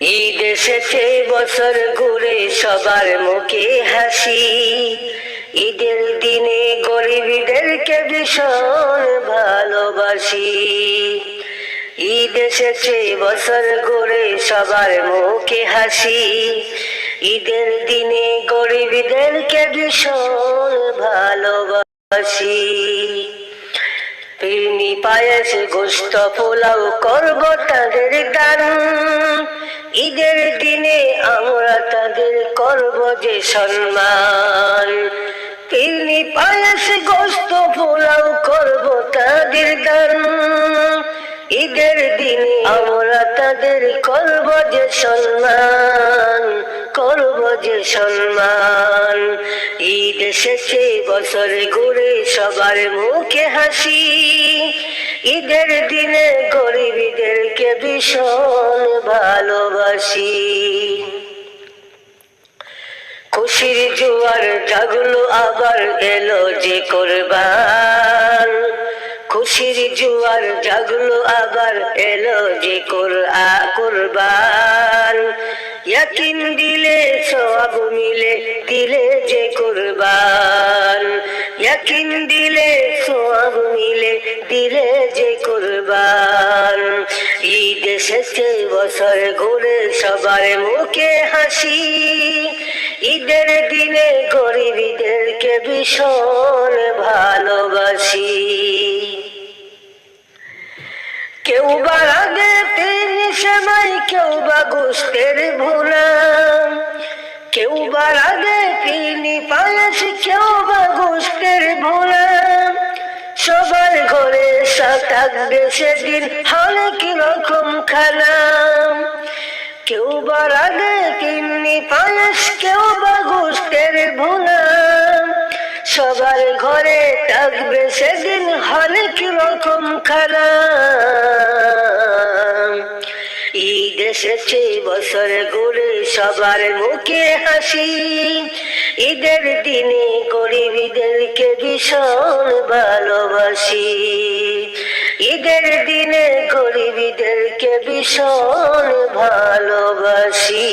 ঈদ এসেছে বছর ঘুরে সবার মুখে হাসি। ঈদের দিনে গরিবদেরকে ভীষণ ভালোবাসি। ঈদ এসেছে বছর ঘুরে সবার মুখে হাসি। ঈদের দিনে গরিবদেরকে ভীষণ ভালোবাসি। পিরনি পায়েস গোস্ত পোলাও করব তাদের দান ঈদের দিনে আমরা তাদের করব যে সম্মান। পিরনি পায়েস গোস্ত পোলাও করব তাদের দান। ঈদের দিনে আমরা তাদের করব যে সম্মান, করব যে সম্মান। ঈদ শেষে বছরে ঘুরে সবার মুখে হাসি। ঈদের দিনে গরিবদেরকে ভীষণ ভালোবাসি। খুশির জোয়ার জাগলো, আবার এলো যে করবান। খুশির জোয়ার জাগলো, আবার এলো যে কুরবান। ইয়াকিন দিলে সব মিলে দিলে যে কুরবান। ইয়াকিন দিলে সব মিলে দিলে যে কুরবান। ঈদ এসেছে, বছর ঘুরে সবার মুখে হাসি। ঈদের দিনে গরিবদেরকে ভীষণ ভালোবাসি। কেউ বা রাগে তিনি সেমাই, কেউ বা গোষ্ঠের ভোলা। কেউ বা রাগে থাকবে হলে কেউ কিন্নি কেউ বা ভোলা সবার ঘরে থাকবে সেদিন হলে কীরকম খানা ঈদ এসেছে, বছর ঘুরে সবার মুখে হাসি। ঈদের দিনে গরিবদেরকে ভীষণ ভালোবাসি গরিবদেরকে ভীষণ ভালোবাসি।